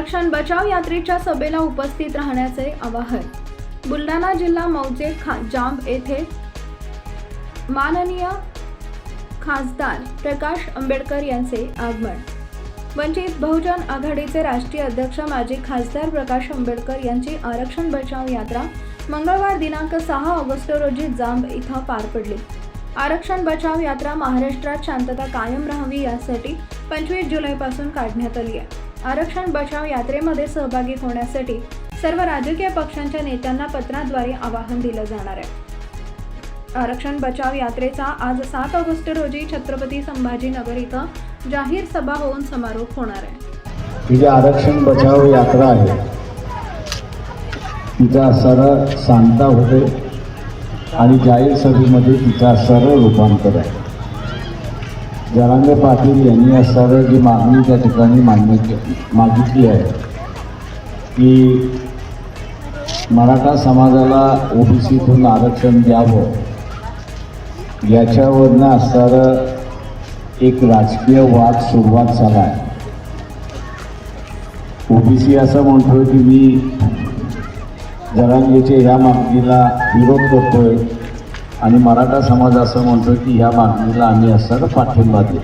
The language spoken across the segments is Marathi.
आरक्षण बचाव यात्रेच्या सभेला उपस्थित राहण्याचे आवाहन. बुलढाणा जिल्हा मौजे खा जांब येथे माननीय खासदार प्रकाश आंबेडकर यांचे आगमन. वंचित बहुजन आघाडीचे राष्ट्रीय अध्यक्ष माजी खासदार प्रकाश आंबेडकर यांची आरक्षण बचाव यात्रा मंगळवार दिनांक सहा ऑगस्ट रोजी जांब इथं पार पडली. आरक्षण बचाव यात्रा महाराष्ट्रात शांतता कायम राहावी यासाठी पंचवीस जुलैपासून काढण्यात आली आहे. आरक्षण बचाव यात्रेमध्ये सहभागी होण्यासाठी सर्व राजकीय पक्षांच्या नेत्यांना पत्राद्वारे आवाहन दिलं जाणार आहे. आरक्षण बचाव यात्रेचा आज सात ऑगस्ट रोजी छत्रपती संभाजीनगर इथं जाहीर सभा होऊन समारोप होणार आहे. ही जी आरक्षण बचाव यात्रा आहे तिचा सरळ सांगता होते आणि जाहीर सभेमध्ये तिचा सरळ रूपांतर आहे. जरांगे पाटील यांनी असणारं जी मागणी त्या ठिकाणी मान्य मागितली आहे की मराठा समाजाला ओबीसीतून आरक्षण द्यावं याच्यावरनं असणारं एक राजकीय वाद सुरुवात झाला आहे. ओबीसी असं म्हणतोय की मी जरांगेच्या ह्या मागणीला विरोध करतोय आणि मराठा समाज असं म्हणतो की ह्या मागणीला आम्ही असं पाठिंबा देऊ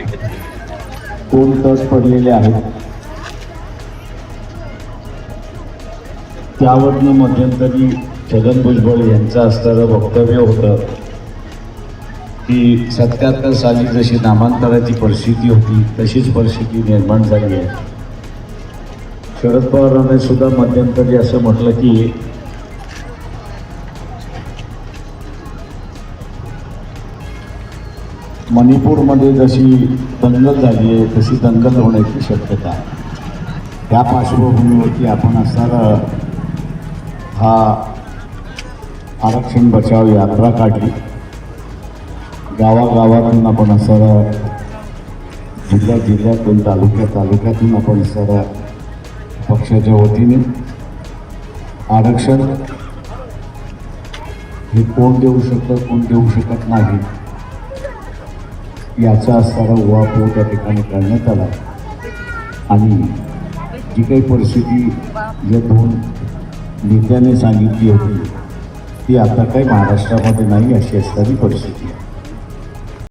कोण तट पडलेले आहेत? त्यावरनं मध्यंतरी छगन भुजबळ यांचं असणारं वक्तव्य होतं की सत्याहत्तर साली जशी नामांतराची परिस्थिती होती तशीच परिस्थिती निर्माण झाली आहे. शरद पवारांनी सुद्धा मध्यंतरी असं म्हटलं की मणिपूरमध्ये जशी दंगल झाली आहे तशी दंगल होण्याची शक्यता आहे. त्या पार्श्वभूमीवरती आपण असणारा हा आरक्षण बचाव यात्रा काढली गावागावातून आपण असणारा जिल्ह्या जिल्ह्यातून तालुक्या तालुक्यातून आपण असणारा पक्षाच्या वतीने आरक्षण. हे कोण देऊ शकतं कोण देऊ शकत नाही याचा असणारा उहापोह त्या ठिकाणी करण्यात आला. आणि जी काही परिस्थिती या दोन नेत्याने सांगितली होती ती आता काही महाराष्ट्रामध्ये नाही अशी असणारी परिस्थिती.